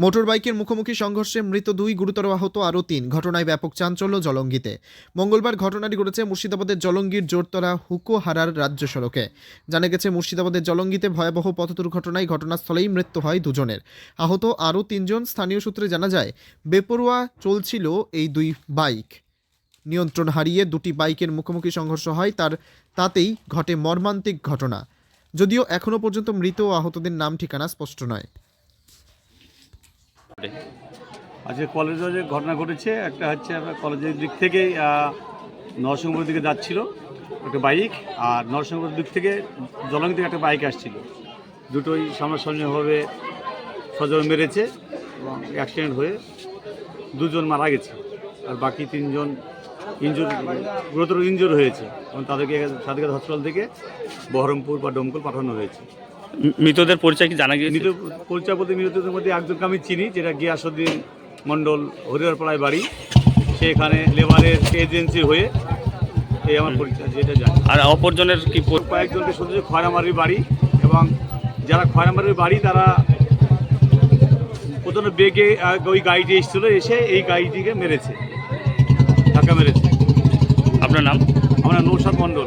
মোটরবাইকের মুখোমুখি সংঘর্ষে মৃত দুই, গুরুতর আহত আরও তিন। ঘটনায় ব্যাপক চাঞ্চল্য জলঙ্গিতে। মঙ্গলবার ঘটনাটি ঘটেছে মুর্শিদাবাদের জলঙ্গির জোরতলা হুকোহারার রাজ্য সড়কে। জানা গেছে, মুর্শিদাবাদের জলঙ্গিতে ভয়াবহ পথ দুর্ঘটনায় ঘটনাস্থলেই মৃত্যু হয় দুজনের। আহত আরও তিনজন, স্থানীয় সূত্রে জানা যায়, বেপরোয়া চলছিল এই দুই বাইক। নিয়ন্ত্রণ হারিয়ে দুটি বাইকের মুখোমুখি সংঘর্ষ হয়, তার তাতেই ঘটে মর্মান্তিক ঘটনা। যদিও এখনও পর্যন্ত মৃত ও আহতদের নাম ঠিকানা স্পষ্ট নয়। আজকে কলেজে যে ঘটনা ঘটেছে, একটা হচ্ছে আমরা কলেজের দিক থেকে নরসিংহপুরের দিকে যাচ্ছিল একটা বাইক, আর নরসিংহপুরের দিক থেকে জলঙ্গি থেকে একটা বাইক আসছিল। দুটোই সামনাসামনিভাবে সজল মেরেছে এবং অ্যাক্সিডেন্ট হয়ে দুজন মারা গেছে, আর বাকি তিনজন ইনজোর গুরুতর ইনজোর হয়েছে এবং তাদেরকে সাদিকাত হসপিটাল থেকে বহরমপুর বা ডোমকল পাঠানো হয়েছে। মৃতদের পরিচয় কি জানা গিয়েছে? মৃত পরিচয় বলতে মৃতদের মধ্যে একজনকে আমি চিনি যেটা গিয়াসুদ্দিন মণ্ডল হরিহরপাড়ায় বাড়ি। সে এখানে লেবারের এজেন্সি হয়ে এই আমার পরিচয় যেটা জানি। আর অপরজনের কি কয়েকজনকে শুধু যে খয়রামারির বাড়ি এবং যারা খয়রামারির বাড়ি তারা প্রথমে বেগে ওই গাড়িটি এসেছিল এসে এই গাড়িটিকে মেরেছে। ধাক্কা মেরেছে। আপনার নাম? আমরা নৌসাদ মণ্ডল।